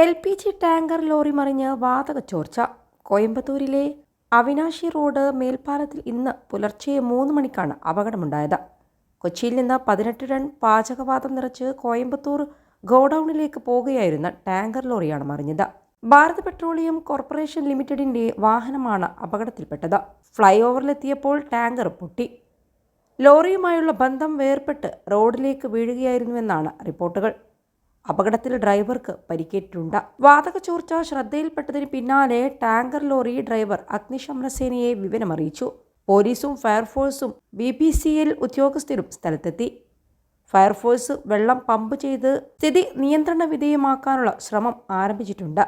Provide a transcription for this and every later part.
L P G tanker lorry മറിഞ്ഞ് വാതക ചോർച്ച. കോയമ്പത്തൂരിലെ അവിനാശി റോഡ് മേൽപ്പാലത്തിൽ ഇന്ന് പുലർച്ചെ മൂന്ന് മണിക്കാണ് അപകടമുണ്ടായത്. കൊച്ചിയിൽ നിന്ന് പതിനെട്ട് ടൺ പാചകവാതം നിറച്ച് കോയമ്പത്തൂർ ഗോഡൌണിലേക്ക് പോകുകയായിരുന്ന ടാങ്കർ ലോറിയാണ് മറിഞ്ഞത്. ഭാരത് പെട്രോളിയം കോർപ്പറേഷൻ ലിമിറ്റഡിന്റെ വാഹനമാണ് അപകടത്തിൽപ്പെട്ടത്. ഫ്ലൈ ഓവറിലെത്തിയപ്പോൾ ടാങ്കർ പൊട്ടി. ലോറിയുമായുള്ള ബന്ധം വേർപെട്ട് റോഡിലേക്ക് വീഴുകയായിരുന്നുവെന്നാണ് റിപ്പോർട്ടുകൾ. അപകടത്തിൽ ഡ്രൈവർക്ക് പരിക്കേറ്റിട്ടുണ്ട്. വാതക ചോർച്ച ശ്രദ്ധയിൽപ്പെട്ടതിന് പിന്നാലെ ടാങ്കർ ലോറി ഡ്രൈവർ അഗ്നിശമന സേനയെ വിവരമറിയിച്ചു. പോലീസും ഫയർഫോഴ്സും ബി പി സി എൽ ഉദ്യോഗസ്ഥരും സ്ഥലത്തെത്തി. ഫയർഫോഴ്സ് വെള്ളം പമ്പ് ചെയ്ത് സ്ഥിതി നിയന്ത്രണ വിധേയമാക്കാനുള്ള ശ്രമം ആരംഭിച്ചിട്ടുണ്ട്.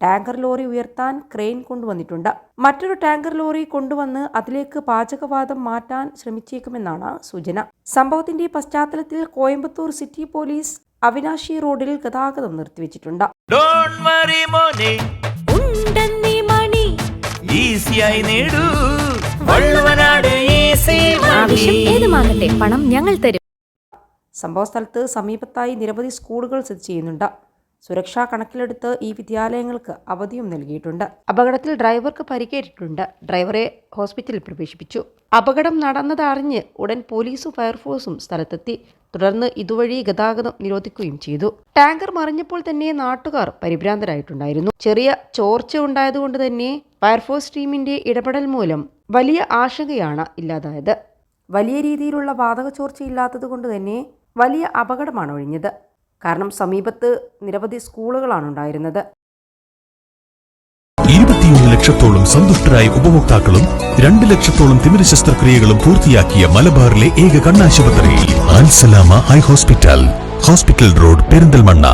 ടാങ്കർ ലോറി ഉയർത്താൻ ക്രെയിൻ കൊണ്ടുവന്നിട്ടുണ്ട്. മറ്റൊരു ടാങ്കർ ലോറി കൊണ്ടുവന്ന് അതിലേക്ക് പാചകവാദം മാറ്റാൻ ശ്രമിച്ചേക്കുമെന്നാണ് സൂചന. സംഭവത്തിന്റെ പശ്ചാത്തലത്തിൽ കോയമ്പത്തൂർ സിറ്റി പോലീസ് അവിനാശി റോഡിൽ ഗതാഗതം നിർത്തിവെച്ചിട്ടുണ്ട്. സംഭവ വറി മോനെ. ഉണ്ടെന്നീ മണി. ഈസിയായി നേടൂ. വള്ളുവനാട് ഈസി ആവശ്യം ഏതുമാകട്ടെ പണം ഞങ്ങൾ തരും. സംഭവസ്ഥലത്ത് സമീപത്തായി നിരവധി സ്കൂളുകൾ സ്ഥിതി ചെയ്യുന്നുണ്ട്. സുരക്ഷാ കണക്കിലെടുത്ത് ഈ വിദ്യാലയങ്ങൾക്ക് അവധിയും നൽകിയിട്ടുണ്ട്. അപകടത്തിൽ ഡ്രൈവർക്ക് പരിക്കേറ്റിട്ടുണ്ട്. ഡ്രൈവറെ ഹോസ്പിറ്റലിൽ പ്രവേശിപ്പിച്ചു. അപകടം നടന്നതറിഞ്ഞ് ഉടൻ പോലീസും ഫയർഫോഴ്സും സ്ഥലത്തെത്തി. തുടർന്ന് ഇതുവഴി ഗതാഗതം നിരോധിക്കുകയും ചെയ്തു. ടാങ്കർ മറിഞ്ഞപ്പോൾ തന്നെ നാട്ടുകാർ പരിഭ്രാന്തരായിട്ടുണ്ടായിരുന്നു. ചെറിയ ചോർച്ച ഉണ്ടായതുകൊണ്ട് തന്നെ ഫയർഫോഴ്സ് ടീമിന്റെ ഇടപെടൽ മൂലം വലിയ ആശങ്കയാണ് ഇല്ലാതായത്. വലിയ രീതിയിലുള്ള വാതക ചോർച്ച കൊണ്ട് തന്നെ വലിയ അപകടമാണ് ഒഴിഞ്ഞത്. കാരണം സമീപത്ത് നിരവധി സ്കൂളുകളാണ് ഉണ്ടായിരുന്നത്. ഇരുപത്തിയൊന്ന് ലക്ഷത്തോളം സന്തുഷ്ടരായ ഉപഭോക്താക്കളും രണ്ട് ലക്ഷത്തോളം തിമിര ശസ്ത്രക്രിയകളും പൂർത്തിയാക്കിയ മലബാറിലെ ഏക കണ്ണാശുപത്രി. Ansalama eye hospital. Hospital road Perinthalmanna.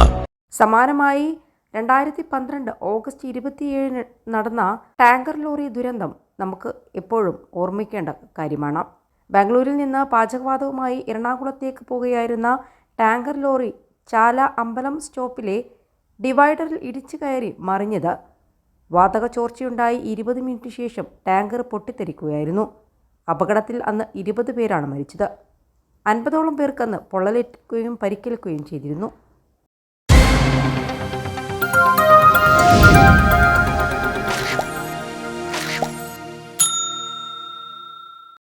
സമാനമായി രണ്ടായിരത്തി പന്ത്രണ്ട് ഓഗസ്റ്റ് ഇരുപത്തിയേഴിന് നടന്ന ടാങ്കർ ലോറി ദുരന്തം നമുക്ക് എപ്പോഴും ഓർമ്മിക്കേണ്ട കാര്യമാണ്. ബാംഗ്ലൂരിൽ നിന്ന് പാചകവാതവുമായി എറണാകുളത്തേക്ക് പോകുകയായിരുന്ന ടാങ്കർ ലോറി ചാല അമ്പലം സ്റ്റോപ്പിലെ ഡിവൈഡറിൽ ഇടിച്ചു കയറി മറിഞ്ഞത് വാതക ചോർച്ചയുണ്ടായി ഇരുപത് മിനിറ്റ് ശേഷം ടാങ്കർ പൊട്ടിത്തെറിക്കുകയായിരുന്നു. അപകടത്തിൽ അന്ന് ഇരുപത് പേരാണ് മരിച്ചത്. അൻപതോളം പേർക്കന്ന് പൊള്ളലേറ്റുകയും പരിക്കേൽക്കുകയും ചെയ്തിരുന്നു.